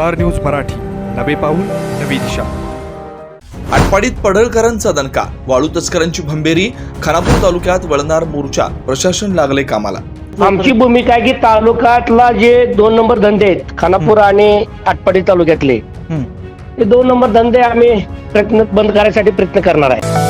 Star news Marathi. नवे पाऊल नवी दिशा. आटपाडीत पडळकरांचा दणका. वाळू तस्करांची भंबेरी. खानापूर तालुक्यात वळणार मोर्चा. प्रशासन लागले कामाला. आमची भूमिका आहे की तालुक्यातला जे दोन नंबर धंदे आहेत खानापूर आणि आटपाडी तालुक्यातले हे दोन नंबर धंदे आम्ही प्रयत्न बंद करायसाठी प्रयत्न करणार आहे.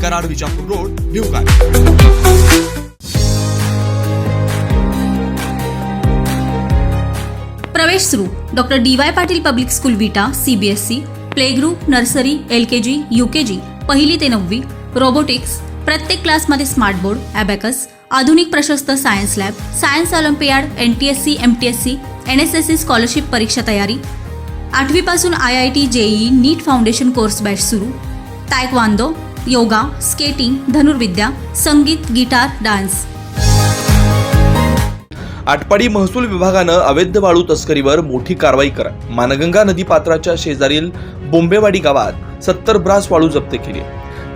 Karad Vijapur road Bhivghat प्रवेश सुरू. Doctor D Y Patil public school Vita CBSE play group nursery L K G U K G पहिली ते नववी रोबोटिक्स प्रत्येक क्लासमध्ये स्मार्ट बोर्ड ॲबॅकस आधुनिक प्रशस्त science lab science olympiad N T S C M T S C N S S C scholarship परीक्षा तयारी. आठवीपासून I I T JEE NEET foundation course batch सुरू. तायक्वांदो योगा स्केटिंग धनुर्विद्या संगीत guitar dance. Atpadi महसूल विभागानं अवैध वाळू तस्करीवर मोठी कारवाई करा मानगंगा नदी पात्राच्या शेजारील बोंबेवाडी गावात सत्तर ब्रास वाळू जप्त केली.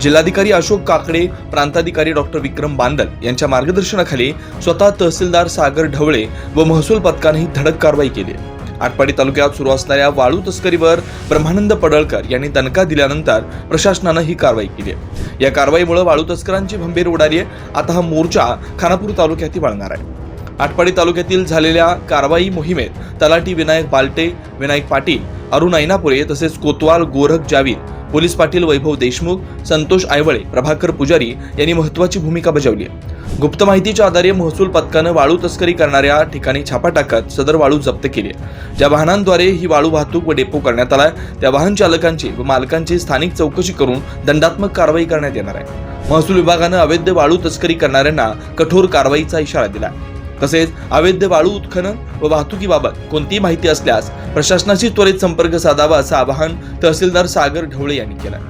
जिल्हाधिकारी अशोक काकडे प्रांताधिकारी डॉक्टर विक्रम बांदल यांच्या मार्गदर्शनाखाली स्वतः तहसीलदार सागर ढवळे व महसूल पथकानेही धडक कारवाई केली. आटपाडी तालुक्यात सुरू असणाऱ्या वाळू तस्करीवर ब्रह्मानंद पडळकर यांनी दणका दिल्यानंतर प्रशासनानं ही कारवाई केली आहे. या कारवाईमुळे वाळू तस्करांची भंबीर उडाली आहे. आता हा मोर्चा खानापूर तालुक्यातही वळणार आहे. आटपाडी तालुक्यातील झालेल्या कारवाई मोहिमेत तलाठी विनायक बालटे विनायक पाटील अरुण ऐनापुरे तसेच कोतवाल गोरख जावीद पोलीस पाटील वैभव देशमुख संतोष आयवळे प्रभाकर पुजारी यांनी महत्वाची भूमिका बजावली आहे. गुप्त माहितीच्या आधारे महसूल पथकानं वाळू तस्करी करणाऱ्या ठिकाणी छापा टाकत सदर वाळू जप्त केली आहे. ज्या वाहनांद्वारे ही वाळू वाहतूक व डेपो करण्यात आला त्या वाहन चालकांची व मालकांची स्थानिक चौकशी करून दंडात्मक कारवाई करण्यात येणार आहे. महसूल विभागानं अवैध वाळू तस्करी करणाऱ्यांना कठोर कारवाईचा इशारा दिला आहे. तसेच अवैध वाळू उत्खनन व वाहतुकीबाबत कोणतीही माहिती असल्यास प्रशासनाशी त्वरित संपर्क साधावा असं आवाहन तहसीलदार सागर ढवळे यांनी केलं.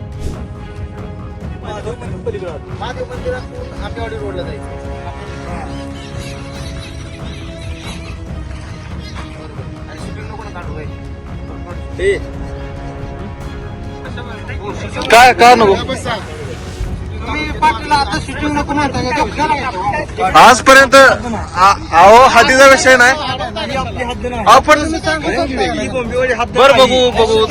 काय का नको? आजपर्यंत अहो हातीचा विषय नाही. आपण बर बघू बघू.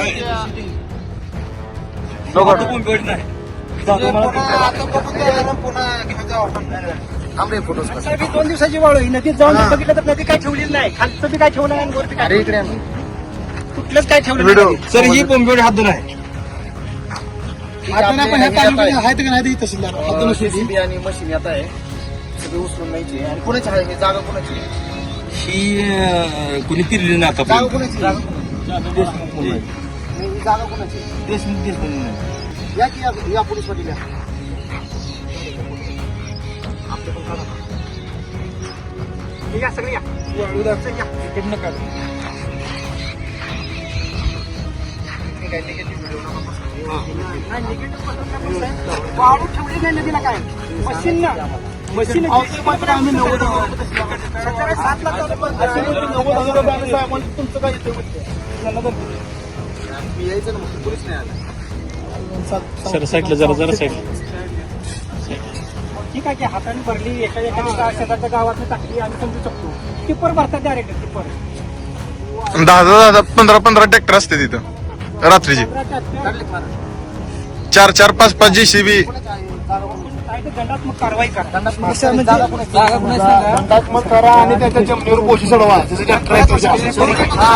दोन दिवसाची वाळू ही नदीत जाऊन बघितलं तर नदी काय ठेवलेली नाही. खालचं बी काय ठेवलं नाही. कुठलंच काय ठेवलं सर ही बोंबिवडी हात आहे आता ना पण ह्या तालुक्यात आहेत का नाही तहसीलदार हातून JCB आणि मशीन येत आहे. सगळे उचलून न्यायचे आणि कोणाची आहे? ही जागा कोणाची आहे? ही कुणी तिरली नाही जागा आता कोणाची आहे? ही जागा कोणाची आहे? या की या- या पोलीस पाटील या. या सगळे या. इकडनं काढ. वाळू ठेवली नाही नदीला काय मशीन ना मशीन आम्ही नव्वद हजार. सात लाख नव्वद हजार रुपये आम्ही तुमचं काय येतं म्हणते. त्यांना तर- मी यायचं ना मग पोलीस नाही आला सर साईडला जरा जरा साईड ठीक आहे की हाताने भरली एका एका शेताच्या गावात टाकली आम्ही समजू शकतो टिप्पर भरतात डायरेक्ट टिप्पर दहा दहा दहा पंधरा पंधरा ट्रॅक्टर असते तिथं रात्रीची? चार चार पाच पाच जी सी बी. दंडात्मक कारवाई करा दंडात्मक करा आणि त्याच्या जमिनीवर पोशी चढवा. जसं ट्रॅक्टर आहे तसं. हा,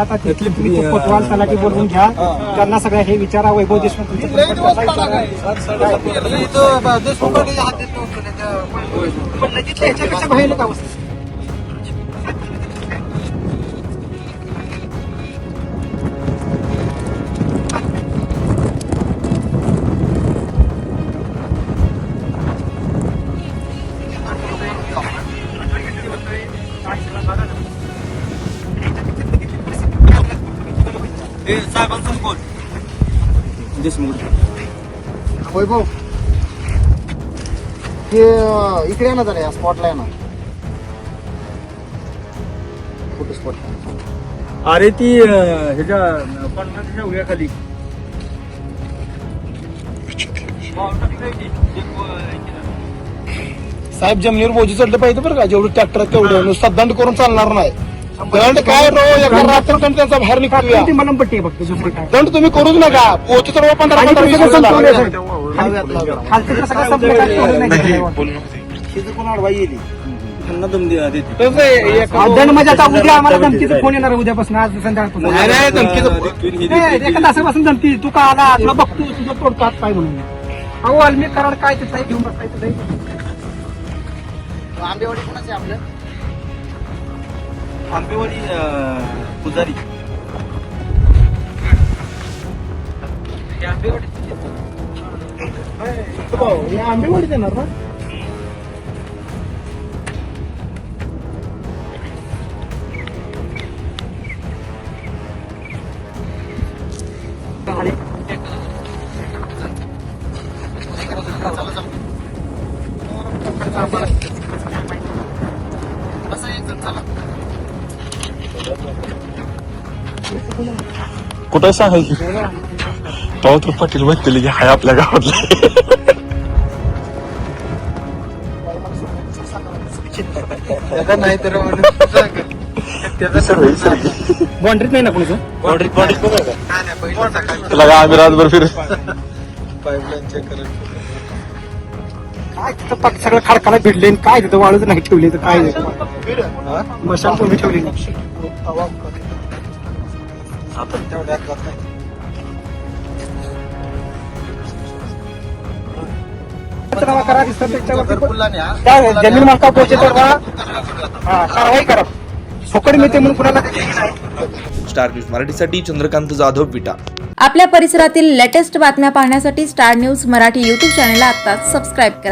आता तिथले तुम्ही कोतवाल तलाठी बोलवून घ्या. त्यांना सगळं हे विचारा वैभव देशमुख पण ह्याच्यापेक्षा अवस्था वैभव हे अं, इकडे येणार जरा या स्पॉटला येणार फोटो स्पॉट अरे ती ह्याच्या पन्नासच्या उड्याखाली. साहेब जमिनीवर बोजी चढलं पाहिजे बरं का? जेवढं ट्रॅक्टर तेवढं. नुसता दंड करून चालणार नाही. दंड काय रो? एका रात्र दंड त्यांचा बाहेर निघूया मलमपट्टी आहे फक्त दंड तुम्ही करूच नका. पोहोचू तर पंधरा आणि पंधरा ते वीस सगळं वर्ष संपलं लागले. आहे, लावूयात, लावूयात. खालचं सगळं संपलं काय ठेवलं नाही. अहो, दंड म्हणजे आता उद्या आम्हाला धमकीचा फोन येणार आहे उद्यापासून आज संध्याकाळपासून. नाही नाही धमकीचं नाही, एका तासापासून धमकी तू का आला? तुला बघतो तुझं तोडतो हात पाय म्हणून. अहो कराड काय ते साहेब घेऊन बसायचं नाही. आंबेवाडी कोणाचे आपलं? आंबेवाडी पुजारी. आंबेवाडी आंबेवाडीत हो, येणार ना? कुठं सांगायची तो तर पाटील म्हणतील की हाय आपल्या गावातला. नाही तर बाउंड्रीत नाही ना कोणीचं? तुला काय आम्ही रातभर फिर काय तिथं पाक सगळं खडकाला भिडले आणि काय तिथं वाळूच नाही ठेवले तर काय? मशाल पण ठेवली. नाही. पंचनामा करा दिसतं त्याच्यावरती पण- काय जमीन मालका पोहोचे तर हा, कारवाई करा. फुकट मिळते म्हणून कुणाला नाही. स्टार न्यूज मराठीसाठी चंद्रकांत जाधव विटा. आपल्या परिसरातील लेटेस्ट बातम्या पाहण्यासाठी स्टार न्यूज मराठी यूट्यूब चॅनलला आत्ताच सबस्क्राईब करा.